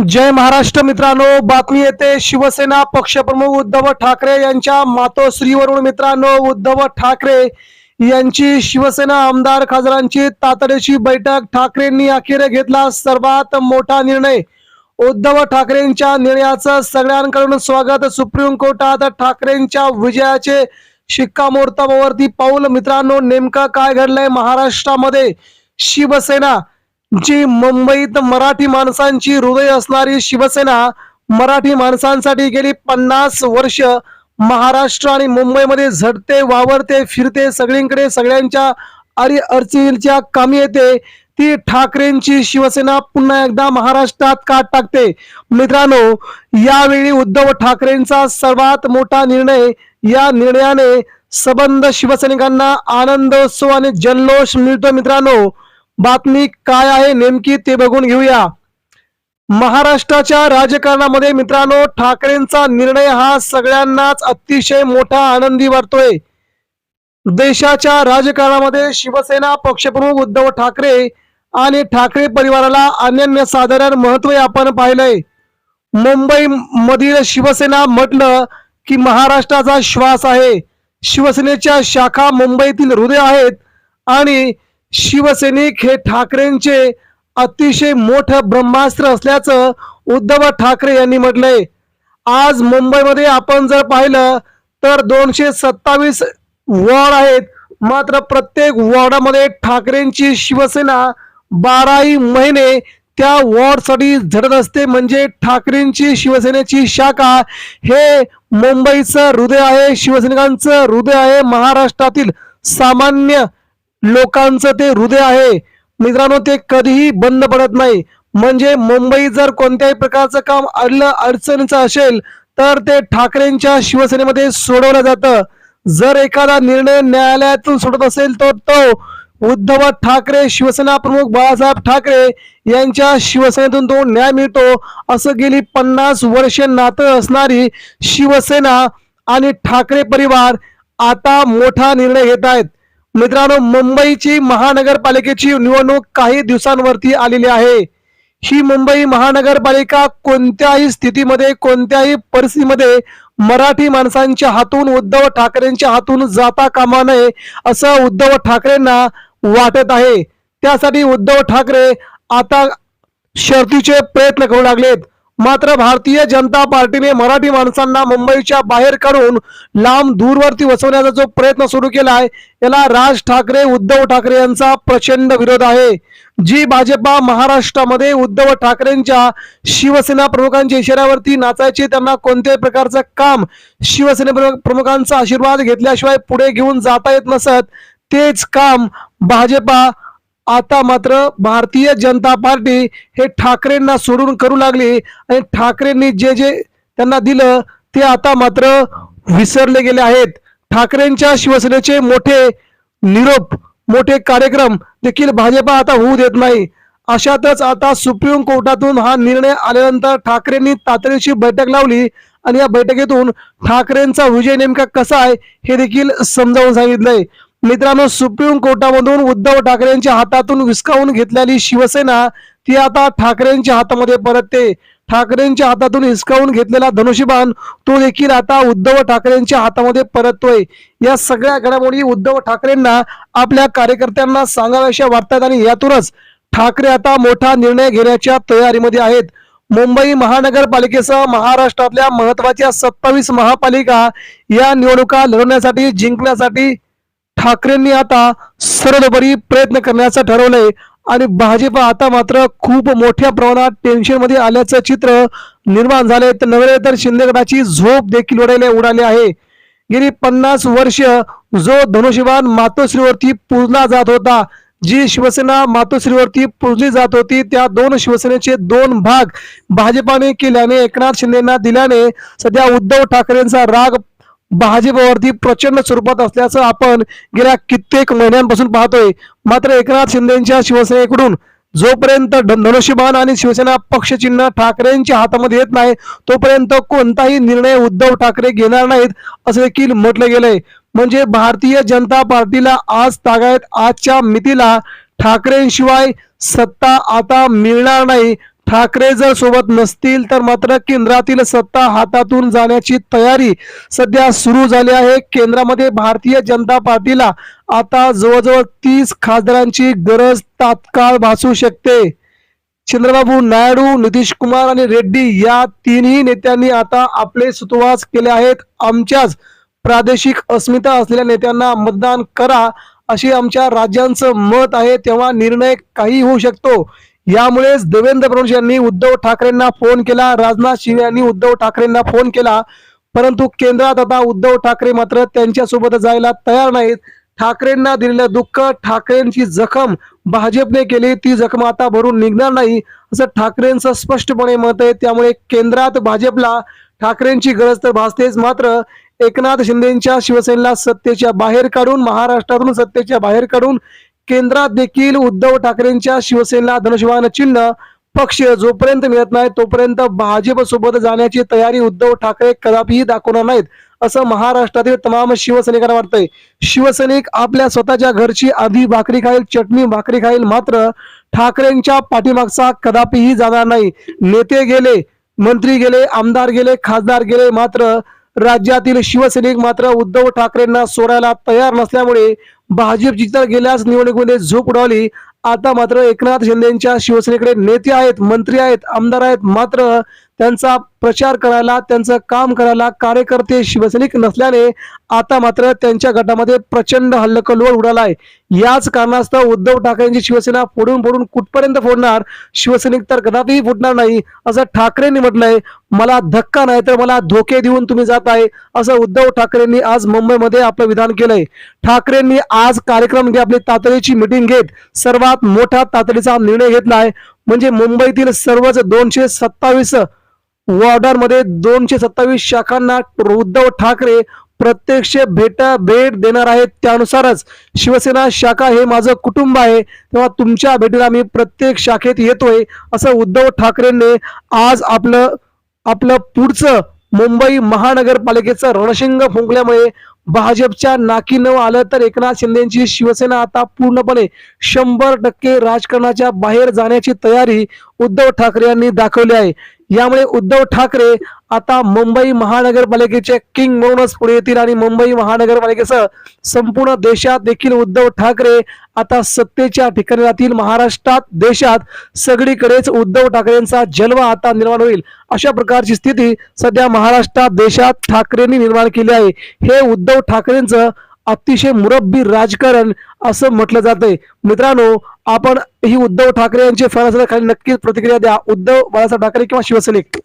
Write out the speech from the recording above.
जय महाराष्ट्र मित्रांनो बातमी येते शिवसेना पक्षप्रमुख उद्धव ठाकरे यांच्या मातोश्रीवरून मित्रांनो उद्धव ठाकरे यांची शिवसेना आमदार खासदारांची तातडीची बैठक ठाकरेंनी अखेर घेतला सर्वात मोठा निर्णय. उद्धव ठाकरेंच्या निर्णयाचं सगळ्यांकडून स्वागत. सुप्रीम कोर्टात ठाकरेंच्या विजयाचे शिक्कामोर्तबावरती पाऊल. मित्रांनो नेमकं काय घडलंय महाराष्ट्रामध्ये? शिवसेना जी मुंबईत मराठी माणसांची हृदय असणारी शिवसेना मराठी माणसांसाठी गेली पन्नास वर्ष महाराष्ट्र आणि मुंबईमध्ये झटते वावरते फिरते सगळीकडे सगळ्यांच्या अरी अडचणीच्या कामी येते. ती ठाकरेंची शिवसेना पुन्हा एकदा महाराष्ट्रात काट टाकते. मित्रांनो यावेळी उद्धव ठाकरेंचा सर्वात मोठा निर्णय या निर्णयाने सबंध शिवसैनिकांना आनंदोत्सव आणि जल्लोष मिळतो मित्रांनो. बातमी काय आहे नेमकी ते बघून घेऊया. महाराष्ट्राच्या राजकारणामध्ये मित्रांनो ठाकरेंचा निर्णय हा सगळ्यांनाच अतिशय मोठा आनंदी वाटतोय. देशाच्या राजकारणामध्ये शिवसेना पक्षप्रमुख उद्धव ठाकरे आणि ठाकरे परिवाराला अनन्य साधारण महत्त्व आपण पाहिलंय. मुंबई मधील शिवसेना म्हटलं की महाराष्ट्राचा श्वास आहे. शिवसेनेच्या शाखा मुंबईतील हृदय आहेत आणि शिवसैनिक हे ठाकरेंचे अतिशय मोठं ब्रह्मास्त्र असल्याचं उद्धव ठाकरे यांनी म्हटलंय. आज मुंबईमध्ये आपण जर पाहिलं तर दोनशे सत्तावीस वॉर्ड आहेत. मात्र प्रत्येक वॉर्डामध्ये ठाकरेंची शिवसेना बाराही महिने त्या वॉर्डसाठी झडत असते. म्हणजे ठाकरेंची शिवसेनेची शाखा हे मुंबईचं हृदय आहे. शिवसैनिकांचं हृदय आहे. महाराष्ट्रातील सामान्य लोकांचं ते हृदय आहे. मित्रांनो ते कधीही बंद पडत नाही. म्हणजे मुंबई जर कोणत्याही प्रकारचं काम अडलं अडचणीचं असेल तर ते ठाकरेंच्या शिवसेनेमध्ये सोडवलं जातं. जर एखादा निर्णय न्यायालयातून सोडत असेल तर तो उद्धव ठाकरे शिवसेना प्रमुख बाळासाहेब ठाकरे यांच्या शिवसेनेतून तो न्याय मिळतो. असं गेली पन्नास वर्षे नातं असणारी शिवसेना आणि ठाकरे परिवार आता मोठा निर्णय घेत आहेत. मित्रांनो मुंबईची महानगरपालिकेची निवडणूक काही दिवसांवरती आलेली आहे. ही मुंबई महानगरपालिका कोणत्याही स्थितीमध्ये कोणत्याही परिस्थितीमध्ये मराठी माणसांच्या हातून उद्धव ठाकरेंच्या हातून जाता कामा नये असं उद्धव ठाकरेंना वाटत आहे. त्यासाठी उद्धव ठाकरे आता शर्तीचे प्रयत्न करू लागलेत. मात्र भारतीय जनता पार्टीने मराठी माणसांना मुंबईच्या बाहेर काढून लांब दूरवरती वसवण्याचा जो प्रयत्न सुरू केला आहे याला राज ठाकरे उद्धव ठाकरे यांचा प्रचंड विरोध आहे. जी भाजपा महाराष्ट्रामध्ये उद्धव ठाकरेंच्या शिवसेना प्रमुखांच्या इशाऱ्यावरती नाचायचे त्यांना कोणत्याही प्रकारचं काम शिवसेने प्रमुखांचा आशीर्वाद घेतल्याशिवाय पुढे घेऊन जाता येत नसत तेच काम भाजपा आता मात्र भारतीय जनता पार्टी हे ठाकरेंना सोडून करू लागली आणि ठाकरेंनी जे जे त्यांना दिलं ते आता मात्र विसरले गेले आहेत. ठाकरेंच्या शिवसेनेचे मोठे निरोप मोठे कार्यक्रम देखील भाजपा आता होऊ देत नाही. अशातच आता सुप्रीम कोर्टातून हा निर्णय आल्यानंतर ठाकरेंनी तातडीची बैठक लावली आणि या बैठकीतून ठाकरेंचा विजय नेमका कसा आहे हे देखील समजावून सांगितलंय. मित्रांनो सुप्रीम कोर्टामधून उद्धव ठाकरेंच्या हातातून विस्कावून घेतलेली शिवसेना ती आता ठाकरेंच्या हातामध्ये परतते. ठाकरेंच्या हातातून हिसकावून घेतलेला धनुष्यबाण तो देखील आता उद्धव ठाकरेंच्या हातामध्ये परततोय. या सगळ्या घडामोडी उद्धव ठाकरेंना आपल्या कार्यकर्त्यांना सांगाव्याशा वाटतात आणि यातूनच ठाकरे आता मोठा निर्णय घेण्याच्या तयारीमध्ये आहेत. मुंबई महानगरपालिकेसह महाराष्ट्रातल्या महत्त्वाच्या सत्तावीस महापालिका या निवडणुका लढवण्यासाठी जिंकण्यासाठी ठाकरेंनी आता सर्वोपरी प्रयत्न करण्याचं ठरवलंय. आणि भाजपा आता मात्र खूप मोठ्या प्रमाणात टेन्शनमध्ये आल्याचं चित्र निर्माण झाले तर नव्हे तर शिंदे गटाची झोप देखील उडाले उडाली आहे. गेली पन्नास वर्ष जो धनुष्यबाण मातोश्रीवरती पूजला जात होता जी शिवसेना मातोश्रीवरती पूजली जात होती त्या दोन शिवसेनेचे दोन भाग भाजपाने केल्याने एकनाथ शिंदेना दिल्याने सध्या उद्धव ठाकरेंचा राग भाजपवरती प्रचंड स्वरूपात असल्याचं आपण गेल्या कित्येक महिन्यांपासून पाहतोय. मात्र एकनाथ शिंदेच्या शिवसेनेकडून जोपर्यंत ध- धनुष्यबाण आणि शिवसेना पक्षचिन्ह ठाकरेंच्या हातामध्ये येत नाही तोपर्यंत कोणताही निर्णय उद्धव ठाकरे घेणार नाहीत असं देखील म्हटलं गेलंय. म्हणजे भारतीय जनता पार्टीला आज तागायत आजच्या मितीला ठाकरेंशिवाय सत्ता आता मिळणार नाही ठाकरे जर सोबत नसतील तर मात्र केंद्रातील सत्ता हातातून जाण्याची तयारी सध्या सुरू झाली आहे. केंद्रामध्ये भारतीय जनता पार्टीला आता जवळजवळ तीस खासदारांची गरज तात्काळ भासू शकते. चंद्रबाबू नायडू नितीश कुमार आणि रेड्डी या तिन्ही नेत्यांनी आता आपले सुतवास केले आहेत. आमच्याच प्रादेशिक अस्मिता असलेल्या नेत्यांना मतदान करा अशी आमच्या राज्यांचं मत आहे. तेव्हा निर्णय काही होऊ शकतो. यामुळेच देवेंद्र फडणवीस यांनी उद्धव ठाकरेंना फोन केला. राजनाथ सिंह यांनी उद्धव ठाकरेंना फोन केला. परंतु केंद्रात आता उद्धव ठाकरे मात्र त्यांच्यासोबत जायला तयार नाहीत. ठाकरेंना दिलेलं दुःख ठाकरेंची जखम भाजपने केली. ती जखम आता भरून निघणार नाही असं ठाकरेंचं स्पष्टपणे मत आहे. त्यामुळे केंद्रात भाजपला ठाकरेंची गरज तर भासतेच. मात्र एकनाथ शिंदेच्या शिवसेनेला सत्तेच्या बाहेर काढून महाराष्ट्रातून सत्तेच्या बाहेर काढून केंद्रात देखील उद्धव ठाकरेंच्या शिवसेनेला धनुष्यवान चिन्ह पक्ष जोपर्यंत मिळत नाही तोपर्यंत भाजप सोबत जाण्याची तयारी उद्धव ठाकरे कदापिही दाखवणार नाहीत असं महाराष्ट्रातील तमाम शिवसैनिकांना वाटतंय. शिवसैनिक आपल्या स्वतःच्या घरची आधी भाकरी खाईल चटणी भाकरी खाईल मात्र ठाकरेंच्या पाठीमागचा कदापिही जाणार नाही. नेते गेले मंत्री गेले आमदार गेले खासदार गेले मात्र राज्यातील शिवसैनिक मात्र उद्धव ठाकरेंना सोडायला तयार नसल्यामुळे भाजप जिंकता गेल्यास निवडणुकीमध्ये झोप उडवली आता मात्र एकनाथ शिंदेच्या शिवसेनेकडे नेते आहेत मंत्री आहेत आमदार आहेत. मात्र त्यांचा प्रचार करायला त्यांचं काम करायला कार्यकर्ते शिवसैनिक नसल्याने आता मात्र त्यांच्या गटामध्ये प्रचंड हल्लकल्लोळ उडाला आहे याच कारणास्तव उद्धव ठाकरेंची शिवसेना फोडून फोडून कुठपर्यंत फोडणार? शिवसैनिक तर कदापिही फुटणार नाही असं ठाकरेंनी म्हटलंय. मला धक्का नाही तर मला धोके देऊन तुम्ही जात आहे असं उद्धव ठाकरेंनी आज मुंबईमध्ये आपलं विधान केलंय. ठाकरेंनी आज कार्यक्रम घे आपली तातडीची मिटिंग घेत सर्वात मोठा तातडीचा निर्णय घेतलाय. म्हणजे मुंबईतील सर्वच दोनशे सत्तावीस वॉर्डांमध्ये दोनशे सत्तावीस शाखांना उद्धव ठाकरे प्रत्यक्ष भेटा भेट देणार आहेत. त्यानुसारच शिवसेना शाखा हे माझं कुटुंब आहे. तेव्हा तुमच्या भेटीला मी प्रत्येक शाखेत येतोय असं उद्धव ठाकरेंनी आज आपलं आपलं पुढचं मुंबई महानगरपालिकेचं रणशिंग फुंकल्यामुळे भाजपच्या नाकी न आलं तर एकनाथ शिंदेची शिवसेना आता पूर्णपणे शंभर टक्के राजकारणाच्या बाहेर जाण्याची तयारी उद्धव ठाकरे यांनी दाखवली आहे. यामुळे उद्धव ठाकरे आता मुंबई महानगरपालिकेचे किंग म्हणूनच पुढे येतील आणि मुंबई महानगरपालिकेसह संपूर्ण देशात देखील उद्धव ठाकरे आता सत्तेच्या ठिकाणी राहतील. महाराष्ट्रात देशात सगळीकडेच उद्धव ठाकरेंचा जलवा आता निर्माण होईल. अशा प्रकारची स्थिती सध्या महाराष्ट्रात देशात ठाकरेंनी निर्माण केली आहे. हे उद्धव ठाकरेंचं अतिशय मुरब्बी राजकारण असं म्हटलं जातंय. मित्रांनो आपण ही उद्धव ठाकरे यांची फॅन असल्या खाली नक्कीच प्रतिक्रिया द्या. उद्धव बाळासाहेब ठाकरे किंवा शिवसैनिक.